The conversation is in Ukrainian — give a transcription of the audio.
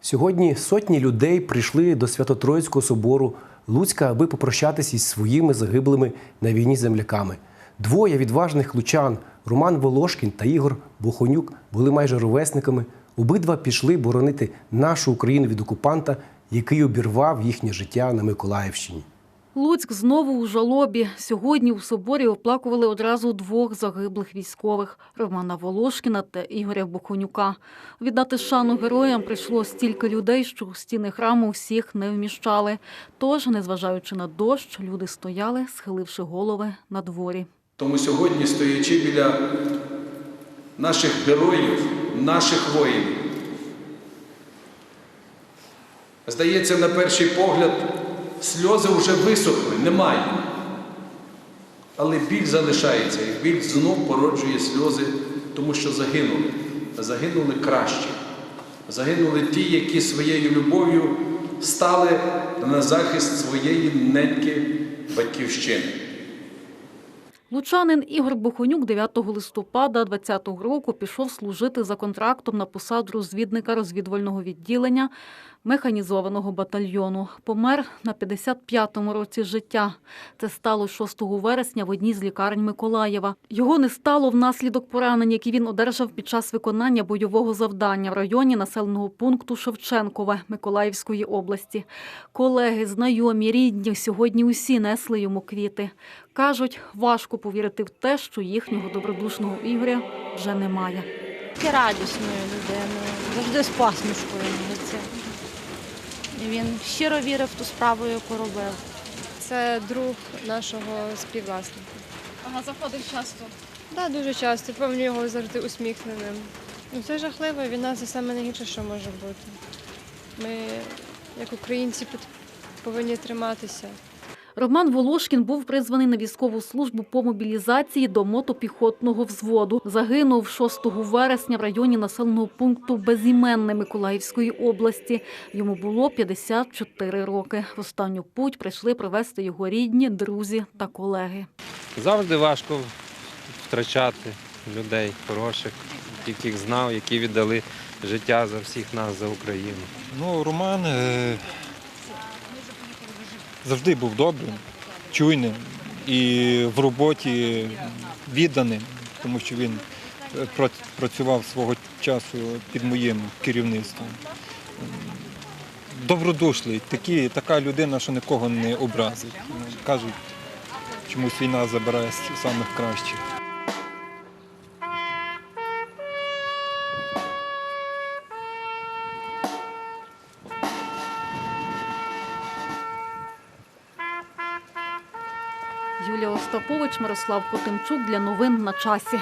Сьогодні сотні людей прийшли до Свято-Троїцького собору Луцька, аби попрощатися із своїми загиблими на війні земляками. Двоє відважних лучан Роман Волошкін та Ігор Бохонюк були майже ровесниками. Обидва пішли боронити нашу Україну від окупанта, який обірвав їхнє життя на Миколаївщині. Луцьк знову у жалобі. Сьогодні у соборі оплакували одразу двох загиблих військових Романа Волошкіна та Ігоря Бухонюка. Віддати шану героям прийшло стільки людей, що у стіни храму всіх не вміщали. Тож, незважаючи на дощ, люди стояли, схиливши голови на дворі. Тому сьогодні, стоячи біля наших героїв, наших воїнів, здається, на перший погляд, сльози вже висохли, немає. Але біль залишається, і біль знов породжує сльози, тому що загинули. Загинули кращі. Загинули ті, які своєю любов'ю стали на захист своєї неньки батьківщини. Лучанин Ігор Бухонюк 9 листопада 2020 року пішов служити за контрактом на посаду розвідника розвідувального відділення механізованого батальйону. Помер на 55-му році життя. Це стало 6 вересня в одній з лікарень Миколаєва. Його не стало внаслідок поранень, які він одержав під час виконання бойового завдання в районі населеного пункту Шевченкове Миколаївської області. Колеги, знайомі, рідні сьогодні усі несли йому квіти. Кажуть, важко повірити в те, що їхнього добродушного Ігоря вже немає. Тільки радісною людиною, завжди з посмішкою на лиці. І він щиро вірив в ту справу, яку робив. Це друг нашого співвласника. Ага, заходив часто. Так, дуже часто. Пам'ятаю його завжди усміхненим. Ну, це жахливо, війна це саме найгірше, що може бути. Ми, як українці, повинні триматися. Роман Волошкін був призваний на військову службу по мобілізації до мотопіхотного взводу. Загинув 6 вересня в районі населеного пункту Безіменне Миколаївської області. Йому було 54 роки. В останню путь прийшли провести його рідні, друзі та колеги. Завжди важко втрачати людей хороших, яких знав, які віддали життя за всіх нас, за Україну. Ну, Роман е, завжди був добрим, чуйним і в роботі відданим, тому що він е, працював свого часу під моїм керівництвом. Добродушлий, такі, така людина, що нікого не образить. Кажуть, чомусь війна забирає самих кращих. Юлія Остапович, Мирослав Потимчук для новин на часі.